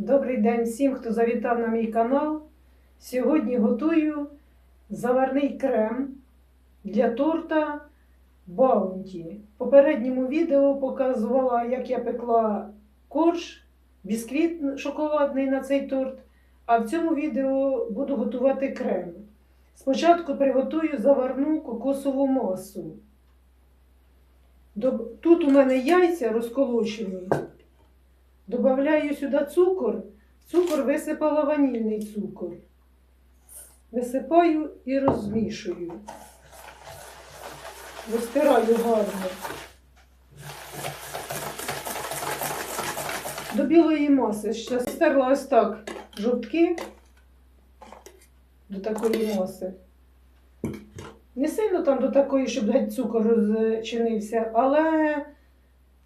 Добрий день всім, хто завітав на мій канал. Сьогодні готую заварний крем для торта Баунті. В попередньому відео показувала, як я пекла корж, бісквіт шоколадний на цей торт. А в цьому відео буду готувати крем. Спочатку приготую заварну кокосову масу. Тут у мене яйця розколочені. Добавляю сюди цукор. Цукор висипала ванільний цукор. Висипаю і розмішую. Розтираю гарно. До білої маси. Ще стерла ось так жовтки до такої маси. Не сильно там до такої, щоб геть цукор розчинився, але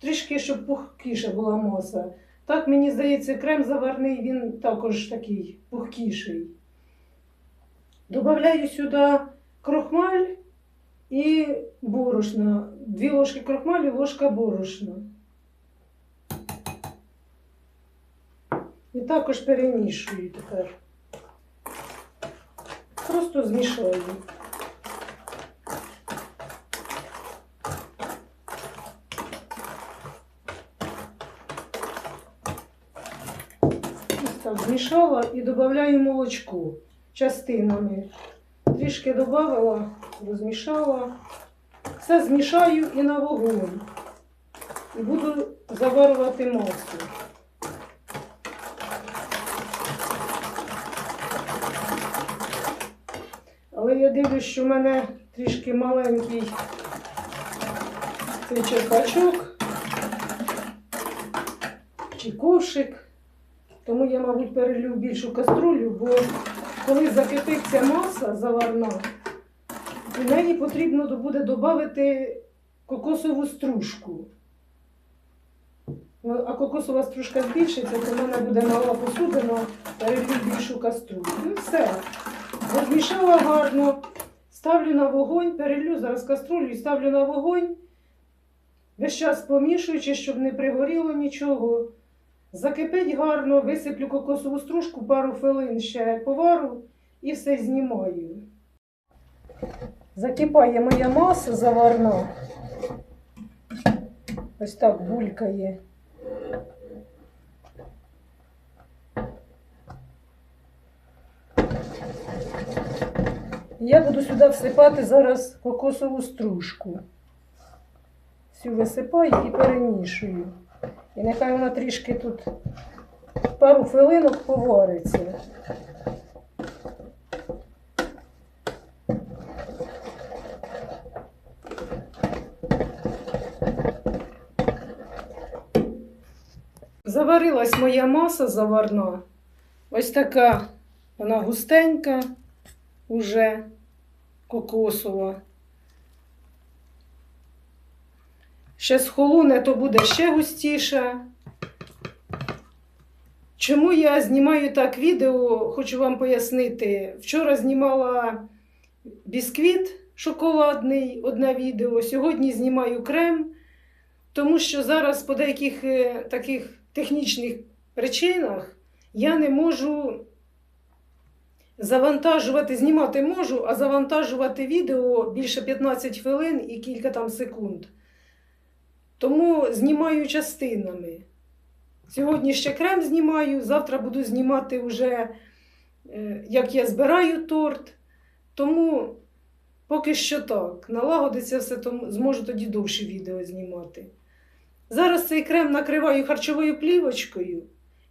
трішки, щоб пухкіша була маса. Так, мені здається, крем заварний, він також такий пухкіший. Добавляю сюди крохмаль і борошна. Дві ложки крохмалю, ложка борошна. І також перемішую тепер. Просто змішаю. Ось так змішала і додаю молочко частинами. Трішки додала, розмішала. Все змішаю і на вогонь. І буду заварювати масу. Але я дивлюсь, що в мене трішки маленький цей черпачок чи ковшик. Тому я, мабуть, перелю більшу каструлю, бо коли закипиться маса заварна, в неї потрібно буде додати кокосову стружку. Ну, А кокосова стружка збільшиться, то в мене буде мала посудина, перелю більшу каструлю. Ну все. Розмішала гарно, ставлю на вогонь, перелю зараз каструлю і ставлю на вогонь. Весь час помішуючи, щоб не пригоріло нічого. Закипить гарно, висиплю кокосову стружку, пару хвилин ще повару і все знімаю. Закипає моя маса заварна. Ось так булькає. Я буду сюди всипати зараз кокосову стружку. Всю висипаю і перемішую. І нехай вона трішки тут пару хвилинок повариться. Заварилась моя маса заварна. Ось така вона густенька, уже кокосова. Ще схолоне, то буде ще густіше. Чому я знімаю так відео, хочу вам пояснити. Вчора знімала бісквіт шоколадний, одне відео. Сьогодні знімаю крем, тому що зараз по деяких е, таких технічних причинах я не можу завантажувати, знімати можу, а завантажувати відео більше 15 хвилин і кілька там секунд. Тому знімаю частинами. Сьогодні ще крем знімаю, завтра буду знімати вже, е, як я збираю торт. Тому поки що так. Налагодиться все, тому зможу тоді довше відео знімати. Зараз цей крем накриваю харчовою плівочкою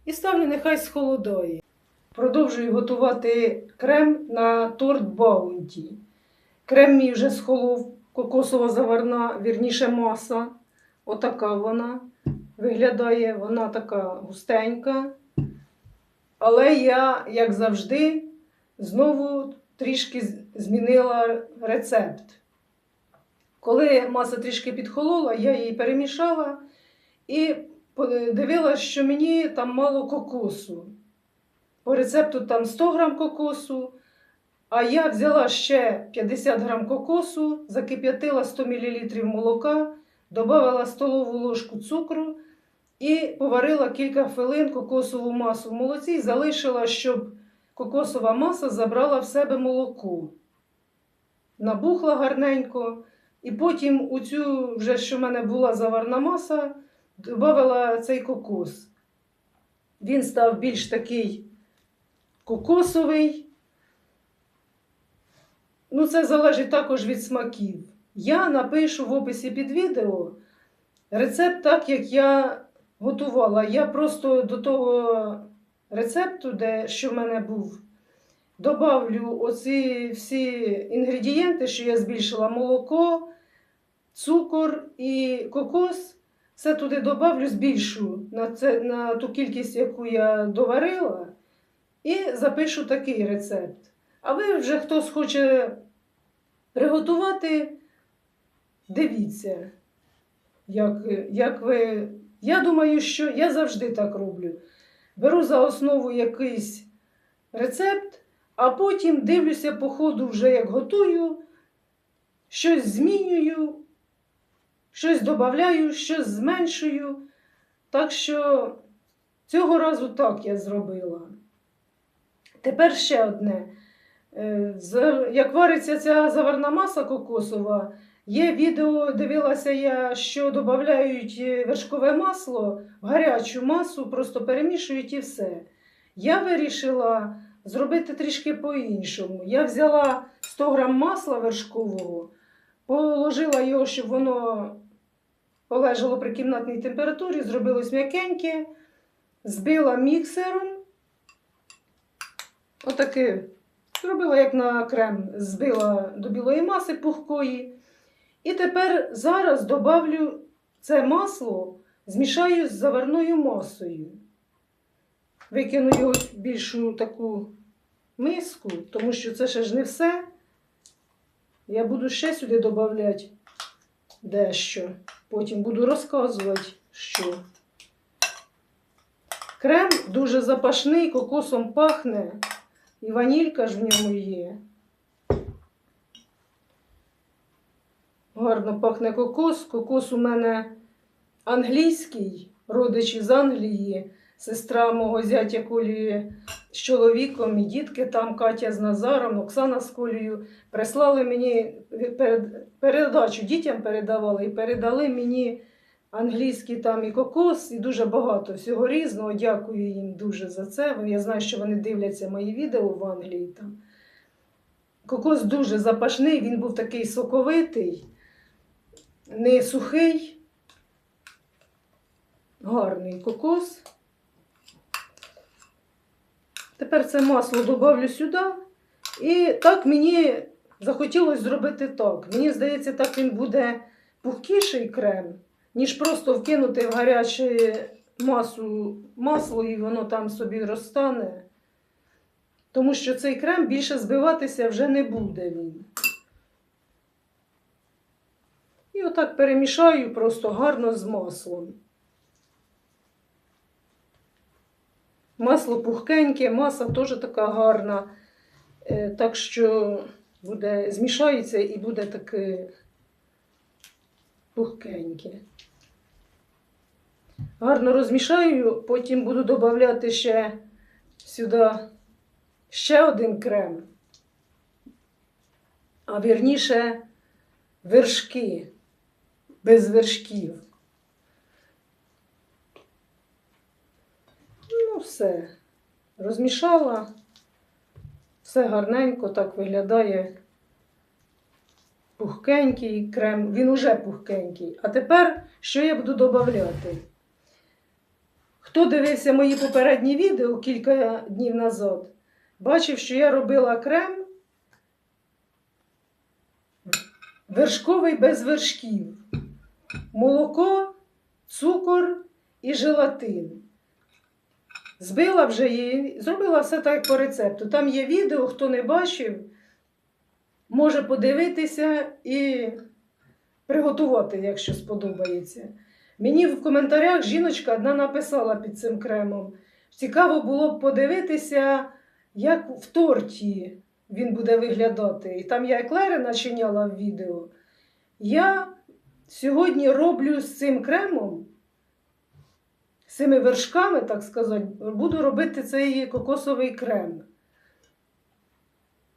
і ставлю, нехай схолодає. Продовжую готувати крем на торт Баунті. Крем мій вже схолов, кокосова заварна, вірніше маса. Отака вона виглядає, вона така густенька. Але я, як завжди, знову трішки змінила рецепт. Коли маса трішки підхолола, я її перемішала і подивилася, що мені там мало кокосу. По рецепту там 100 грам кокосу, а я взяла ще 50 грам кокосу, закип'ятила 100 мл молока, додала столову ложку цукру і поварила кілька хвилин кокосову масу в молоці і залишила, щоб кокосова маса забрала в себе молоко. Набухла гарненько. І потім у цю, вже що в мене була заварна маса, додала цей кокос. Він став більш такий кокосовий. Ну, це залежить також від смаків. Я напишу в описі під відео рецепт так, як я готувала. Я просто до того рецепту, де, що в мене був, добавлю оці всі інгредієнти, що я збільшила молоко, цукор і кокос. Все туди добавлю, збільшу на, це, на ту кількість, яку я доварила, і запишу такий рецепт. А ви вже хтось хоче приготувати, дивіться, як, як ви. Я думаю, що я завжди так роблю. Беру за основу якийсь рецепт, а потім дивлюся по ходу вже як готую, щось змінюю, щось додаю, щось зменшую. Так що цього разу так я зробила. Тепер ще одне. Е, Як вариться ця заварна маса кокосова, є відео, дивилася я, що додають вершкове масло в гарячу масу, просто перемішують і все. Я вирішила зробити трішки по-іншому. Я взяла 100 грам масла вершкового, положила його, щоб воно полежало при кімнатній температурі, зробилось м'якеньке, збила міксером. Отаке. Зробила як на крем, збила до білої маси пухкої. І тепер зараз добавлю це масло, змішаю з заварною масою. Викину його в більшу таку миску, тому що це ще ж не все. Я буду ще сюди додавати дещо. Потім буду розказувати, що. Крем дуже запашний, кокосом пахне, і ванілька ж в ньому є. Гарно пахне кокос. Кокос у мене англійський, родич із Англії, сестра мого зятя Колі з чоловіком і дітки там Катя з Назаром, Оксана з Колею прислали мені передачу, дітям передавали і передали мені англійський там і кокос, і дуже багато всього різного. Дякую їм дуже за це. Я знаю, що вони дивляться мої відео в Англії там. Кокос дуже запашний, він був такий соковитий, не сухий, гарний кокос. Тепер це масло додавлю сюди. І так мені захотілося зробити так. Мені здається, так він буде пухкіший крем, ніж просто вкинути в гарячу масу масло і воно там собі розтане. Тому що цей крем більше збиватися вже не буде він. Отак перемішаю просто гарно з маслом. Масло пухкеньке, маса теж така гарна. Е, Так що буде, змішається і буде таке пухкеньке. Гарно розмішаю, потім буду додавати ще сюди ще один крем. А вірніше вершки без вершків. Ну, все. Розмішала. Все гарненько так виглядає. Пухкенький крем. Він уже пухкенький. А тепер що я буду додавати? Хто дивився мої попередні відео кілька днів назад, бачив, що я робила крем вершковий без вершків. Молоко, цукор і желатин. Збила вже її, зробила все так як по рецепту. Там є відео, хто не бачив, може подивитися і приготувати, якщо сподобається. Мені в коментарях жіночка одна написала під цим кремом. Цікаво було б подивитися, як в торті він буде виглядати. І там я еклери начиняла в відео. Я сьогодні роблю з цим кремом з цими вершками, так сказати, буду робити цей кокосовий крем.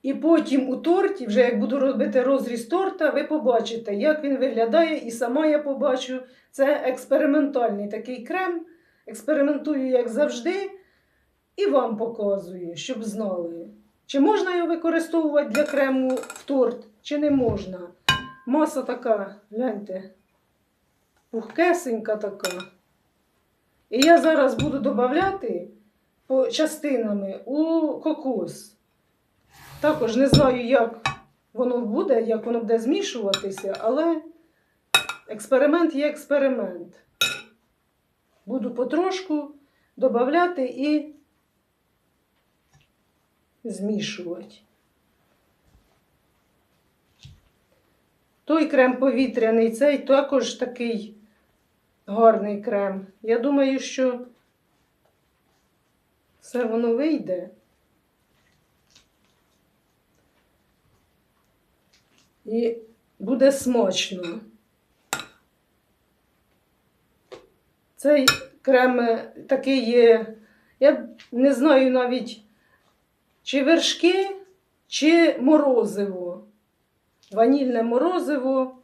І потім у торті, вже як буду робити розріз торта, ви побачите, як він виглядає, і сама я побачу. Це експериментальний такий крем. Експериментую, як завжди, і вам показую, щоб знали. Чи можна його використовувати для крему в торт, чи не можна. Маса така, гляньте, пухкесенька така. І я зараз буду додавати по частинами у кокос. Також не знаю, як воно буде, як воно буде змішуватися, але експеримент є експеримент. Буду потрошку додавати і змішувати. Той крем повітряний, цей також такий гарний крем. Я думаю, що все воно вийде. І буде смачно. Цей крем е, такий є, я не знаю навіть, чи вершки, чи морозиво. Ванільне морозиво,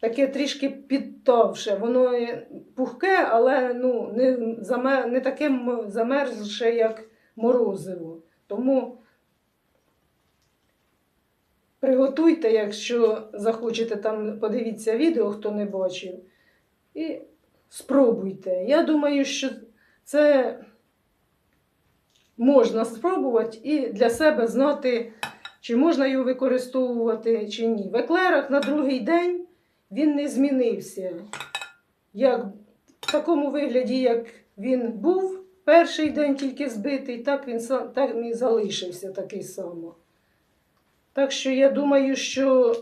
таке трішки підтавше. Воно пухке, але ну, не, замер, не таке замерзше, як морозиво. Тому приготуйте, якщо захочете там, подивіться відео, хто не бачив. І спробуйте. Я думаю, що це можна спробувати і для себе знати, чи можна його використовувати, чи ні. В еклерах на другий день він не змінився. Як, в такому вигляді, як він був перший день тільки збитий, так він так і залишився такий само. Так що я думаю, що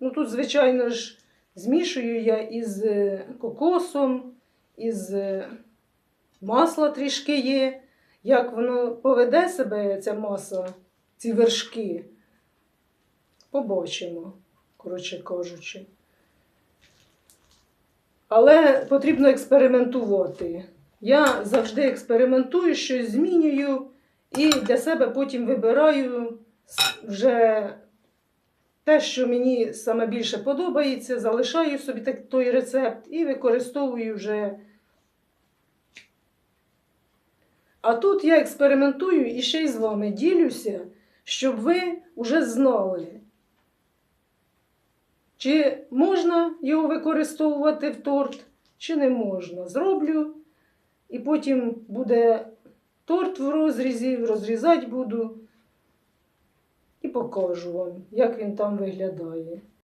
ну, тут, звичайно ж, змішую я із е, кокосом, із е, масла трішки є. Як воно поведе себе, ця маса, ці вершки, побачимо, коротше кажучи. Але потрібно експериментувати. Я завжди експериментую, щось змінюю і для себе потім вибираю вже те, що мені саме більше подобається, залишаю собі так, той рецепт і використовую вже. А тут я експериментую і ще й з вами ділюся, щоб ви вже знали, чи можна його використовувати в торт, чи не можна. Зроблю, і потім буде торт в розрізі, розрізати буду і покажу вам, як він там виглядає.